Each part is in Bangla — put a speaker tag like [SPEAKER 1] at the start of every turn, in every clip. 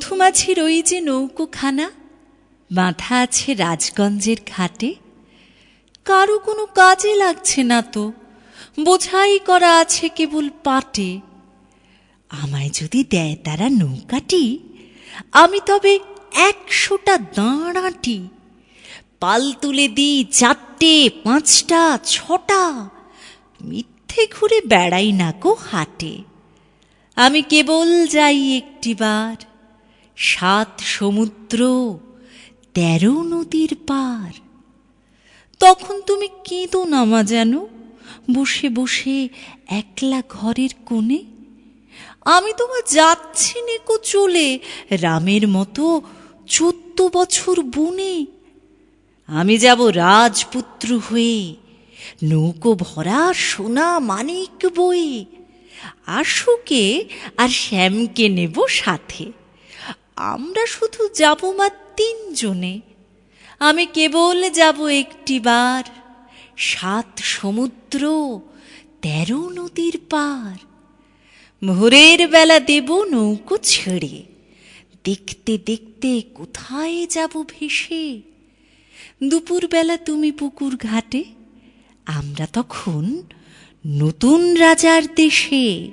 [SPEAKER 1] মধুমাছির ওই যে নৌকোখানা, বাঁধা আছে রাজগঞ্জের ঘাটে। কারও কোনো কাজে লাগছে না তো, বোঝাই করা আছে কেবল পাটে। আমায় যদি দেয় তারা নৌকাটি, আমি তবে একশোটা দাঁড়াটি পাল তুলে দিই চারটে, পাঁচটা, ছটা। মিথ্যে ঘুরে বেড়াই না কো হাটে। আমি কেবল যাই একটিবার সাত সমুদ্র, তেরো নদীর পার। তখন তুমি কেঁদো নামা যেন, বসে বসে একলা ঘরের কোণে। আমি তোমার যাচ্ছি নেকো চলে, রামের মতো চোদ্দ বছর বনে। আমি যাব রাজপুত্র হয়ে, নৌকো ভরা সোনা মানিক বয়ে। আশুকে আর শ্যামকে নেব সাথে। আমরা শুধু যাব মা তিনজনে। আমি কেবল যাব একটিবার সাত সমুদ্র, তেরো নদীর পার। ভোরের বেলা দেব নৌকো ছেড়ে। দেখতে দেখতে কোথায় যাব ভেসে? দুপুরবেলা তুমি পুকুর ঘাটে, আমরা তখন নতুন রাজার দেশে।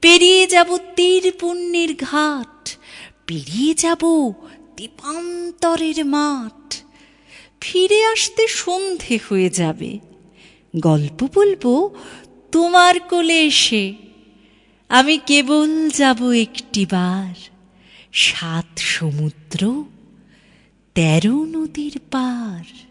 [SPEAKER 1] পেরিয়ে যাব তীর পুণ্যের ঘাট। পেরিয়ে যাব দীপান্তরের মাঠ। ফিরে আসতে সন্ধে হয়ে যাবে। গল্প বলব তোমার কোলে এসে। আমি কেবল যাব একটি বার। সাত সমুদ্র, তেরো নদীর পার।